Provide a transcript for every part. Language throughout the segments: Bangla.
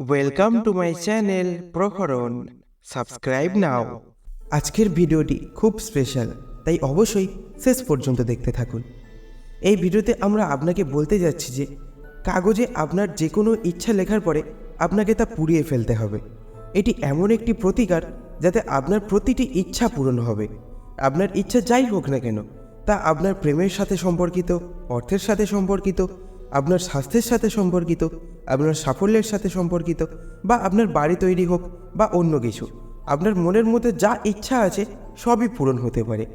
Welcome to my channel Prahoran subscribe now আজকের ভিডিওটি খুব স্পেশাল তাই অবশ্যই শেষ পর্যন্ত দেখতে থাকুন। এই ভিডিওতে আমরা আপনাকে বলতে যাচ্ছি যে, কাগজে আপনার যে কোনো ইচ্ছা লেখার পরে আপনাকে তা পুড়িয়ে ফেলতে হবে। এটি এমন একটি প্রতিকার যাতে আপনার প্রতিটি ইচ্ছা পূরণ হবে। আপনার ইচ্ছা যাই হোক না কেন, তা আপনার প্রেমের সাথে সম্পর্কিত, অর্থের সাথে সম্পর্কিত আপনার স্বাস্থ্যের সাথে সম্পর্কিত, আপনার সাফল্যের সাথে সম্পর্কিত, বা আপনার বাড়ি তৈরি হোক, বা অন্য কিছু, আপনার মনের মধ্যে যা ইচ্ছা আছে সবই পূরণ হতে পারে।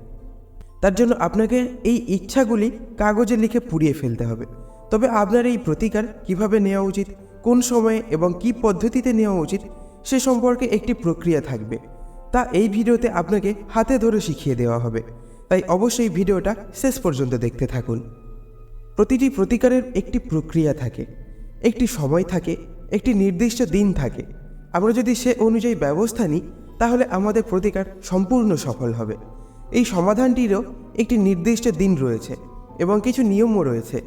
তার জন্য আপনাকে এই ইচ্ছাগুলি কাগজে লিখে পুড়িয়ে ফেলতে হবে। তবে আপনার এই প্রতিকার কীভাবে নেওয়া উচিত, কোন সময়ে এবং কি পদ্ধতিতে নেওয়া উচিত, সে সম্পর্কে একটি প্রক্রিয়া থাকবে। তা এই ভিডিওতে আপনাকে হাতে ধরে শিখিয়ে দেওয়া হবে। তাই অবশ্যই ভিডিওটা শেষ পর্যন্ত দেখতে থাকুন। প্রতিটি প্রতিকারের একটি প্রক্রিয়া থাকে, একটি সময় থাকে, একটি নির্দিষ্ট দিন থাকে। আমরা যদি সে অনুযায়ী ব্যবস্থা নিই, তাহলে আমাদের প্রতিকার সম্পূর্ণ সফল হবে। এই সমাধানটিরও একটি নির্দিষ্ট দিন রয়েছে এবং কিছু নিয়মও রয়েছে।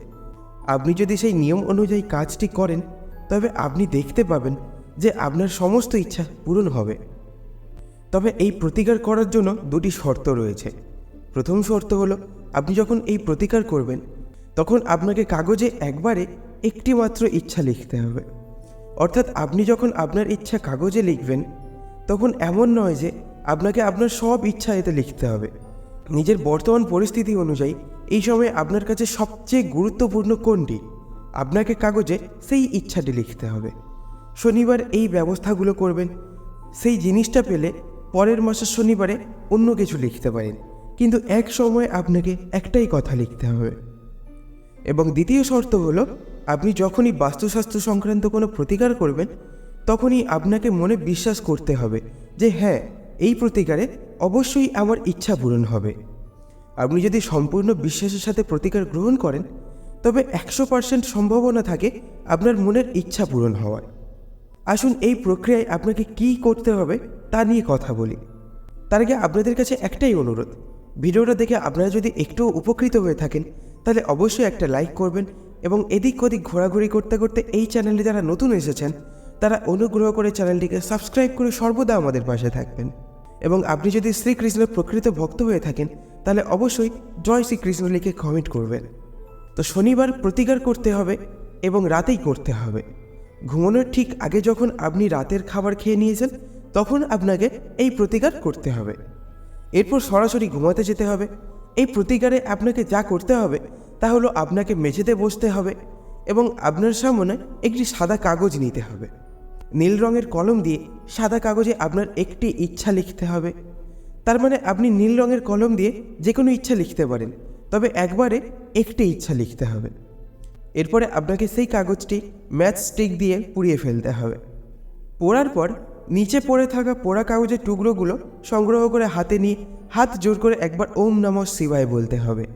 আপনি যদি সেই নিয়ম অনুযায়ী কাজটি করেন, তবে আপনি দেখতে পাবেন যে আপনার সমস্ত ইচ্ছা পূরণ হবে। তবে এই প্রতিকার করার জন্য দুটি শর্ত রয়েছে। প্রথম শর্ত হলো, আপনি যখন এই প্রতিকার করবেন তখন আপনাকে কাগজে একবারে একটি মাত্র ইচ্ছা লিখতে হবে। অর্থাৎ আপনি যখন আপনার ইচ্ছা কাগজে লিখবেন, তখন এমন নয় যে আপনাকে আপনার সব ইচ্ছা এতে লিখতে হবে। নিজের বর্তমান পরিস্থিতি অনুযায়ী এই সময় আপনার কাছে সবচেয়ে গুরুত্বপূর্ণ কোনটি? আপনাকে কাগজে সেই ইচ্ছাটি লিখতে হবে। শনিবার এই ব্যবস্থাগুলো করবেন। সেই জিনিসটা পেলে পরের মাসের শনিবারে অন্য কিছু লিখতে পারেন। কিন্তু এক সময় আপনাকে একটাই কথা লিখতে হবে। এবং দ্বিতীয় শর্ত হলো, আপনি যখনই বাস্তুশাস্ত্র সংক্রান্ত কোনো প্রতিকার করবেন, তখনই আপনাকে মনে বিশ্বাস করতে হবে যে হ্যাঁ এই প্রতিকারে অবশ্যই আমার ইচ্ছা পূরণ হবে। আপনি যদি সম্পূর্ণ বিশ্বাসের সাথে প্রতিকার গ্রহণ করেন, তবে একশো পার্সেন্ট সম্ভাবনা থাকে আপনার মনের ইচ্ছা পূরণ হওয়ার। আসুন এই প্রক্রিয়ায় আপনাকে কী করতে হবে তা নিয়ে কথা বলি। তার আগে আপনাদের কাছে একটাই অনুরোধ। ভিডিওটা দেখে আপনারা যদি একটুও উপকৃত হয়ে থাকেন তাহলে অবশ্যই একটা লাইক করবেন এবং এদিক ওদিক ঘোরাঘুরি করতে করতে এই চ্যানেলে যারা নতুন এসেছেন, তারা অনুগ্রহ করে চ্যানেলটিকে সাবস্ক্রাইব করে সর্বদা আমাদের পাশে থাকবেন। এবং আপনি যদি শ্রীকৃষ্ণের প্রকৃত ভক্ত হয়ে থাকেন, তাহলে অবশ্যই জয় শ্রীকৃষ্ণ লিখে কমেন্ট করবেন। তো শনিবার প্রতিকার করতে হবে এবং রাতেই করতে হবে। ঘুমানোর ঠিক আগে যখন আপনি রাতের খাবার খেয়ে নিয়েছেন, তখন আপনাকে এই প্রতিকার করতে হবে। এরপর সরাসরি ঘুমাতে যেতে হবে। এই প্রতিকারে আপনাকে যা করতে হবে তা হলো আপনাকে মেঝেতে বসতে হবে এবং আপনার সামনে একটি সাদা কাগজ নিতে হবে। নীল রঙের কলম দিয়ে সাদা কাগজে আপনার একটি ইচ্ছা লিখতে হবে। তার মানে আপনি নীল রঙের কলম দিয়ে যে কোনো ইচ্ছা লিখতে পারেন, তবে একবারে একটি ইচ্ছা লিখতে হবে। এরপরে আপনাকে সেই কাগজটি ম্যাচ স্টিক দিয়ে পুড়িয়ে ফেলতে হবে। পোড়ার পর নিচে পড়ে থাকা পোড়া কাগজের টুকরোগুলো সংগ্রহ করে হাতে নিয়ে হাত জোর করে একবার ওম নম শিবায় বলতে হবে।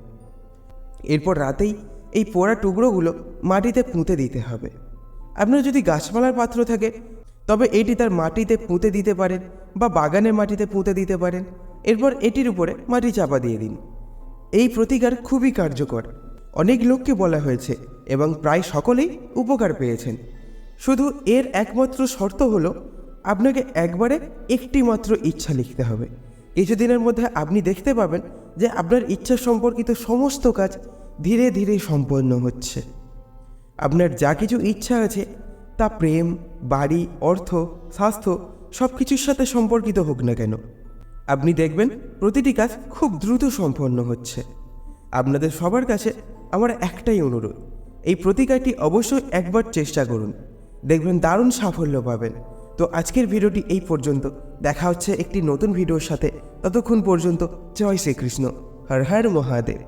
এরপর রাতেই এই পোড়া টুকরোগুলো মাটিতে পুঁতে দিতে হবে। আপনার যদি গাছপালার পাত্র থাকে, তবে এটি তার মাটিতে পুঁতে দিতে পারেন বা বাগানের মাটিতে পুঁতে দিতে পারেন। এরপর এটির উপরে মাটি চাপা দিয়ে দিন। এই প্রতিকার খুবই কার্যকর। অনেক লোককে বলা হয়েছে এবং প্রায় সকলেই উপকার পেয়েছেন। শুধু এর একমাত্র শর্ত হলো আপনাকে একবারে একটি মাত্র ইচ্ছা লিখতে হবে। কিছুদিনের মধ্যে আপনি দেখতে পাবেন যে আপনার ইচ্ছা সম্পর্কিত সমস্ত কাজ ধীরে ধীরে সম্পন্ন হচ্ছে। আপনার যা কিছু ইচ্ছা আছে, তা প্রেম, বাড়ি, অর্থ, স্বাস্থ্য সব কিছুর সাথে সম্পর্কিত হোক না কেন। আপনি দেখবেন প্রতিটি কাজ খুব দ্রুত সম্পন্ন হচ্ছে। আপনাদের সবার কাছে আমার একটাই অনুরোধ, এই প্রতিকারটি অবশ্যই একবার চেষ্টা করুন। দেখবেন দারুণ সাফল্য পাবেন। তো আজকের ভিডিওটি এই পর্যন্ত। দেখা হচ্ছে একটি নতুন ভিডিওর সাথে। ততক্ষণ পর্যন্ত জয় শ্রীকৃষ্ণ। হর হর মহাদেব।